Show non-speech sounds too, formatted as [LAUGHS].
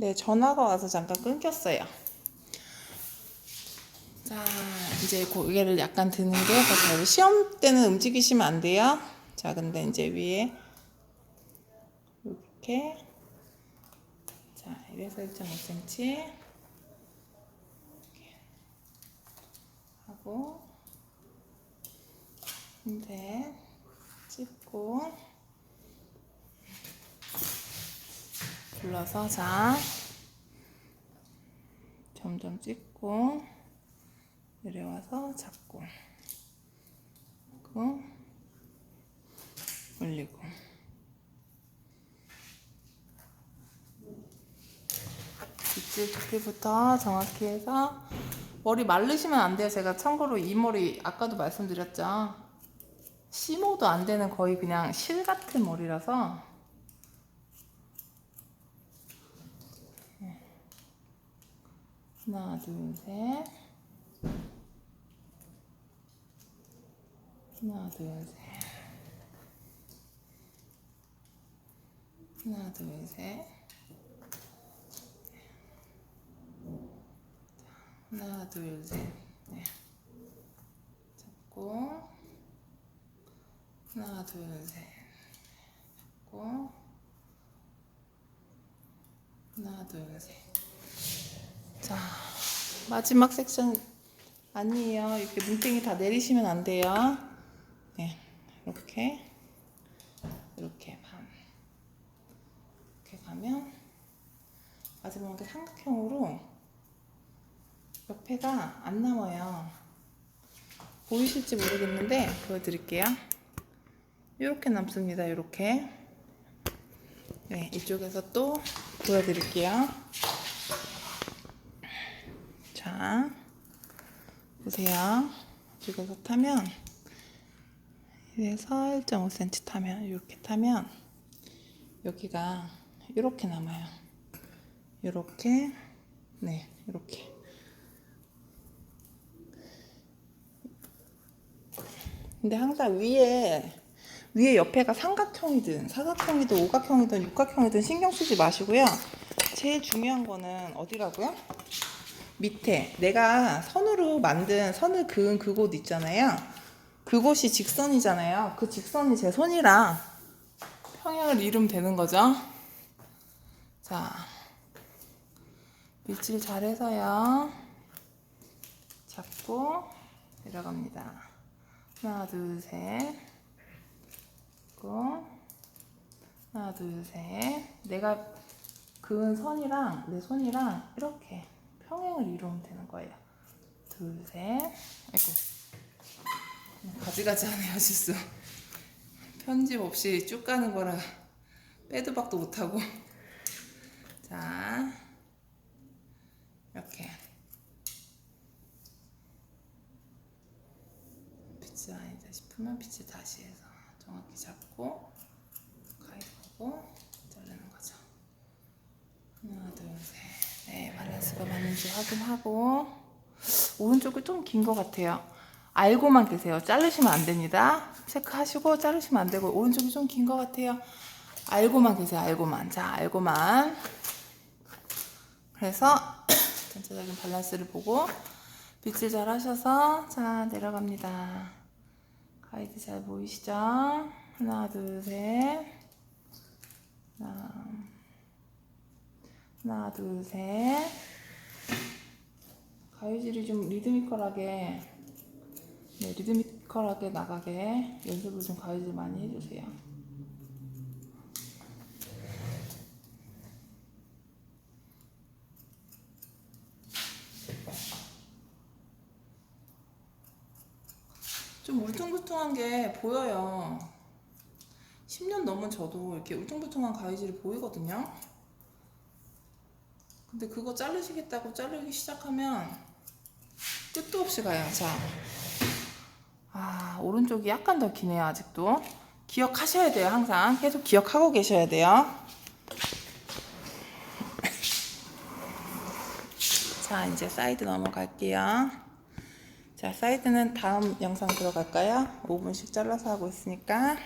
네, 전화가 와서 잠깐 끊겼어요. 자, 이제 고개를 약간 드는 게. 시험 때는 움직이시면 안 돼요. 자, 근데 이제 위에 이렇게 자, 이래서 1.5cm 이렇게 하고 근데 찍고 불러서 자 점점 찍고 내려와서 잡고 그리고 올리고 빗질 두께부터 정확히 해서 머리 말르시면 안 돼요. 제가 참고로 이 머리 아까도 말씀드렸죠. 심호도 안 되는 거의 그냥 실 같은 머리라서 하나, 둘, 셋. 하나, 둘, 셋. 하나, 둘, 셋. 하나, 둘, 셋. 네. 잡고. 하나, 둘, 셋. 잡고. 하나, 둘, 셋. 자, 마지막 섹션 아니에요. 이렇게 눈탱이 다 내리시면 안 돼요. 네, 이렇게 이렇게 반 이렇게 가면 마지막에 삼각형으로 옆에가 안 남아요. 보이실지 모르겠는데 보여드릴게요. 이렇게 남습니다. 이렇게. 네, 이쪽에서 또 보여드릴게요. 자, 보세요. 이쪽에서 타면, 이래서 1.5cm 타면, 이렇게 타면, 여기가 이렇게 남아요. 이렇게, 네, 이렇게. 근데 항상 위에, 위에 옆에가 삼각형이든 사각형이든 오각형이든 육각형이든 신경 쓰지 마시고요. 제일 중요한 거는 어디라고요? 밑에 내가 선으로 만든 선을 그은 그곳 있잖아요. 그곳이 직선이잖아요. 그 직선이 제 손이랑 평행을 이루면 되는 거죠. 자, 밑을 잘해서요. 잡고 내려갑니다. 하나, 둘, 셋. 그리고 하나, 둘, 셋. 내가 그은 선이랑 내 손이랑 이렇게 평행을 이루면 되는 거예요. 둘, 셋. 아이고. 가지가지 하네요, 실수. 편집 없이 쭉 가는 거라 빼도 박도 못하고. 자. 이렇게. 빛이 아니다 싶으면 빛을 다시 해서 정확히 잡고 가위하고 자르는 거죠. 하나, 둘, 셋. 네, 밸런스가 맞는지 확인하고 오른쪽이 좀 긴 것 같아요. 알고만 계세요. 자르시면 안 됩니다. 체크하시고 자르시면 안 되고 오른쪽이 좀 긴 것 같아요. 알고만 계세요. 알고만. 자, 알고만. 그래서 [CLEARS THROAT] 전체적인 밸런스를 보고 빗질 잘 하셔서 자 내려갑니다. 가이드 잘 보이시죠? 하나, 둘, 셋. 하나, 하나, 둘, 셋. 가위질이 좀 리드미컬하게, 네, 리드미컬하게 나가게 연습을 좀 가위질 많이 해주세요. 좀 울퉁불퉁한 게 보여요. 10년 넘은 저도 이렇게 울퉁불퉁한 가위질이 보이거든요. 근데 그거 자르시겠다고 자르기 시작하면 끝도 없이 가요. 자. 아, 오른쪽이 약간 더 기네요, 아직도. 기억하셔야 돼요, 항상. 계속 기억하고 계셔야 돼요. [LAUGHS] 자, 이제 사이드 넘어갈게요. 자, 사이드는 다음 영상 들어갈까요? 5분씩 잘라서 하고 있으니까.